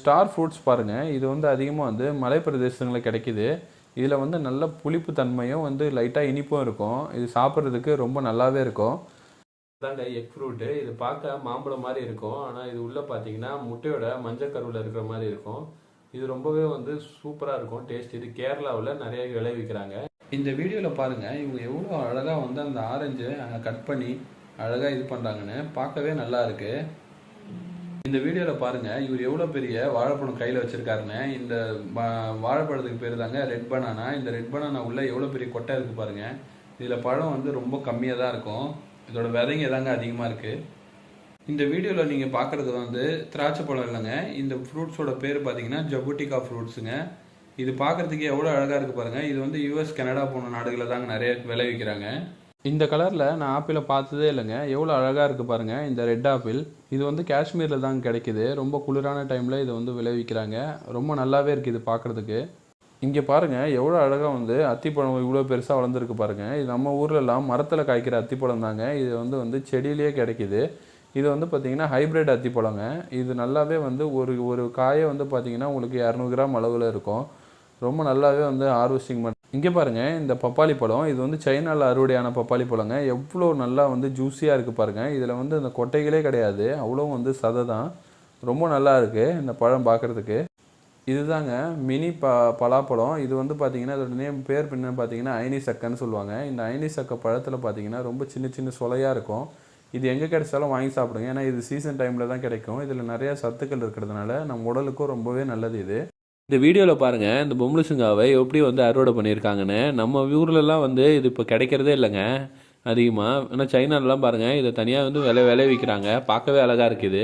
Star fruits பாருங்கள் இது வந்து அதிகமாக வந்து மலை பிரதேசங்களில் கிடைக்கிது. இதில் வந்து நல்ல புளிப்பு தன்மையும் வந்து லைட்டாக இனிப்பும் இருக்கும். இது சாப்பிட்றதுக்கு ரொம்ப நல்லாவே இருக்கும். தாங்க எக் ஃப்ரூட்டு இது பார்க்க மாம்பழம் மாதிரி இருக்கும். ஆனால் இது உள்ளே பார்த்தீங்கன்னா முட்டையோட மஞ்சள் கருவில் இருக்கிற மாதிரி இருக்கும். இது ரொம்பவே வந்து சூப்பராக இருக்கும். டேஸ்ட் இது கேரளாவில் நிறைய விளைவிக்கிறாங்க இந்த வீடியோவில் பாருங்கள் இவங்க எவ்வளோ அழகாக வந்து அந்த ஆரஞ்சு கட் பண்ணி அழகாக இது பண்ணுறாங்கன்னு பார்க்கவே நல்லா இருக்குது இந்த வீடியோவில் பாருங்கள் இவர் எவ்வளோ பெரிய வாழைப்பழம் கையில் வச்சிருக்காருன்னு. இந்த வா- வாழைப்பழத்துக்கு பேர் தாங்க ரெட் பனானா இந்த ரெட் பனானா உள்ள எவ்வளோ பெரிய கொட்டை இருக்குது பாருங்கள் இதில் பழம் வந்து ரொம்ப கம்மியாக தான் இருக்கும். இதோட விதைங்க தாங்க அதிகமாக இருக்குது இந்த வீடியோவில் நீங்கள் பார்க்குறது வந்து திராட்சை பழம் இல்லைங்க. இந்த ஃப்ரூட்ஸோட பேர் பார்த்தீங்கன்னா ஜபுட்டிகா ஃப்ரூட்ஸுங்க இது பார்க்குறதுக்கு எவ்வளோ அழகாக இருக்குது பாருங்கள் இது வந்து யூஎஸ் கனடா போன நாடுகளில் தாங்க நிறைய விளைவிக்கிறாங்க. இந்த கலரில் நான் ஆப்பிளை பார்த்ததே இல்லைங்க. எவ்வளோ அழகாக இருக்குது பாருங்கள் இந்த ரெட் ஆப்பிள் இது வந்து காஷ்மீரில் தாங்க கிடைக்கிது. ரொம்ப குளிரான டைமில் இதை வந்து விளைவிக்கிறாங்க. ரொம்ப நல்லாவே இருக்குது இது பார்க்குறதுக்கு. இங்கே பாருங்கள் எவ்வளோ அழகாக வந்து அத்திப்பழம் இவ்வளோ பெருசாக வளர்ந்துருக்கு பாருங்கள் இது நம்ம ஊர்லலாம் மரத்தில் காய்க்கிற அத்திப்பழம் தாங்க. இது வந்து வந்து செடியிலேயே கிடைக்கிது. இது வந்து பார்த்திங்கன்னா ஹைப்ரிட் அத்திப்பழங்க. இது நல்லாவே வந்து ஒரு ஒரு காயை வந்து பார்த்திங்கன்னா உங்களுக்கு இரநூறு கிராம் அளவில் இருக்கும். ரொம்ப நல்லாவே வந்து ஹார்வெஸ்டிங் பண்ண இங்கே பாருங்கள் இந்த பப்பாளி பழம் இது வந்து சைனாவில் அறுவடையான பப்பாளி பழங்க. எவ்வளோ நல்லா வந்து ஜூஸியாக இருக்குது பாருங்கள் இதில் வந்து அந்த கொட்டைகளே கிடையாது. அவ்வளோ வந்து சதை தான். ரொம்ப நல்லா இருக்குது இந்த பழம் பார்க்குறதுக்கு இதுதாங்க மினி ப பலாப்பழம். இது வந்து பார்த்திங்கன்னா அதோட நேம் பேர் பின்ன பார்த்தீங்கன்னா ஐனி சக்கன்னு சொல்லுவாங்க. இந்த ஐனி சக்க பழத்தில் பார்த்தீங்கன்னா ரொம்ப சின்ன சின்ன சொலையாக இருக்கும். இது எங்கே கிடைச்சாலும் வாங்கி சாப்பிடுங்க. ஏன்னா இது சீசன் டைமில் தான் கிடைக்கும். இதில் நிறைய சத்துக்கள் இருக்கிறதுனால நம்ம உடலுக்கும் ரொம்பவே நல்லது இது. இந்த வீடியோவில் பாருங்கள் இந்த பொம்பளுசுங்காவை எப்படி வந்து அறுவடை பண்ணியிருக்காங்கன்னு. நம்ம ஊர்லலாம் வந்து இது இப்போ கிடைக்கிறதே இல்லைங்க அதிகமாக ஆனால் சைனாலலாம் பாருங்கள் இதை தனியாக வந்து விலை விளைவிக்கிறாங்க பார்க்கவே அழகாக இருக்குது.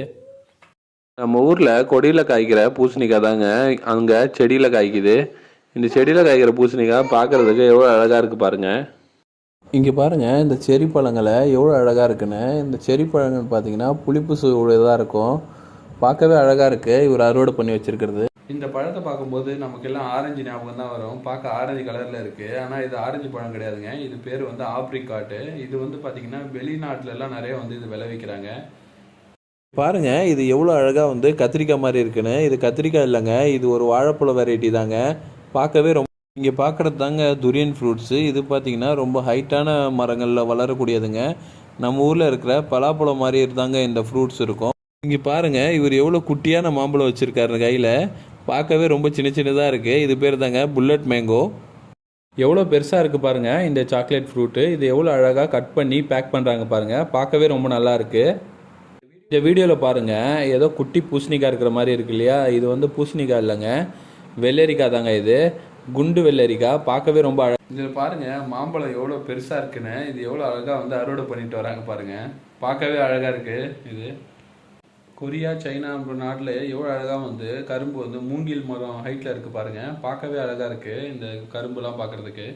நம்ம ஊரில் கொடியில் காய்க்கிற பூசணிக்காய் தாங்க அங்கே செடியில் காய்க்குது. இந்த செடியில் காய்க்கிற பூசணிக்காய் பார்க்குறதுக்கு எவ்வளோ அழகாக இருக்குது பாருங்கள் இங்கே பாருங்கள் இந்த செரி பழங்களை எவ்வளோ அழகாக இருக்குன்னு. இந்த செரி பழங்கள் பார்த்தீங்கன்னா புளிப்பு சுவையுடையதாக இருக்கும். பார்க்கவே அழகாக இருக்குது இவர் அறுவடை பண்ணி வச்சிருக்கிறது. இந்த பழத்தை பார்க்கும்போது நமக்கு எல்லாம் ஆரஞ்சு ஞாபகம் தான் வரும். பார்க்க ஆரஞ்சு கலரில் இருக்குது ஆனால் இது ஆரஞ்சு பழம் கிடையாதுங்க. இது பேர் வந்து ஆப்ரிகாட்டு இது வந்து பார்த்திங்கன்னா வெளிநாட்டிலலாம் நிறைய வந்து இது விளைவிக்கிறாங்க. பாருங்க இது எவ்வளோ அழகாக வந்து கத்திரிக்காய் மாதிரி இருக்குன்னு. இது கத்திரிக்காய் இல்லைங்க. இது ஒரு வாழைப்பழ வெரைட்டி தாங்க. பார்க்கவே ரொம்ப இங்கே பார்க்குறது தாங்க துரியன் ஃப்ரூட்ஸு இது பார்த்தீங்கன்னா ரொம்ப ஹைட்டான மரங்களில் வளரக்கூடியதுங்க. நம்ம ஊரில் இருக்கிற பலாப்பழம் மாதிரி இருந்தாங்க இந்த ஃப்ரூட்ஸ் இருக்கும். இங்கே பாருங்க இவர் எவ்வளோ குட்டியான மாம்பழம் வச்சுருக்காரு கையில். பார்க்கவே ரொம்ப சின்ன சின்னதாக இருக்குது இது பேர் தாங்க புல்லட் மேங்கோ எவ்வளோ பெருசாக இருக்குது பாருங்கள் இந்த சாக்லேட் ஃப்ரூட்டு இது எவ்வளோ அழகாக கட் பண்ணி பேக் பண்ணுறாங்க பாருங்கள் பார்க்கவே ரொம்ப நல்லா இருக்குது இந்த வீடியோவில் பாருங்கள் ஏதோ குட்டி பூசணிக்காய் இருக்கிற மாதிரி இருக்கு இல்லையா? இது வந்து பூசணிக்காய் இல்லைங்க. வெள்ளரிக்காய் தாங்க இது. குண்டு வெள்ளரிக்காய். பார்க்கவே ரொம்ப அழகா இதில் பாருங்கள் மாம்பழம் எவ்வளோ பெருசாக இருக்குன்னு இது எவ்வளோ அழகாக வந்து அறுவடை பண்ணிட்டு வராங்க பாருங்கள் பார்க்கவே அழகாக இருக்குது இது. கொரியா சைனா நம்ம நாட்டில் எவ்வளோ அழகாக வந்து கரும்பு வந்து மூங்கில் மரம் ஹைட்டில் இருக்குது பாருங்கள் பார்க்கவே அழகாக இருக்குது இந்த கரும்புலாம் பார்க்குறதுக்கு.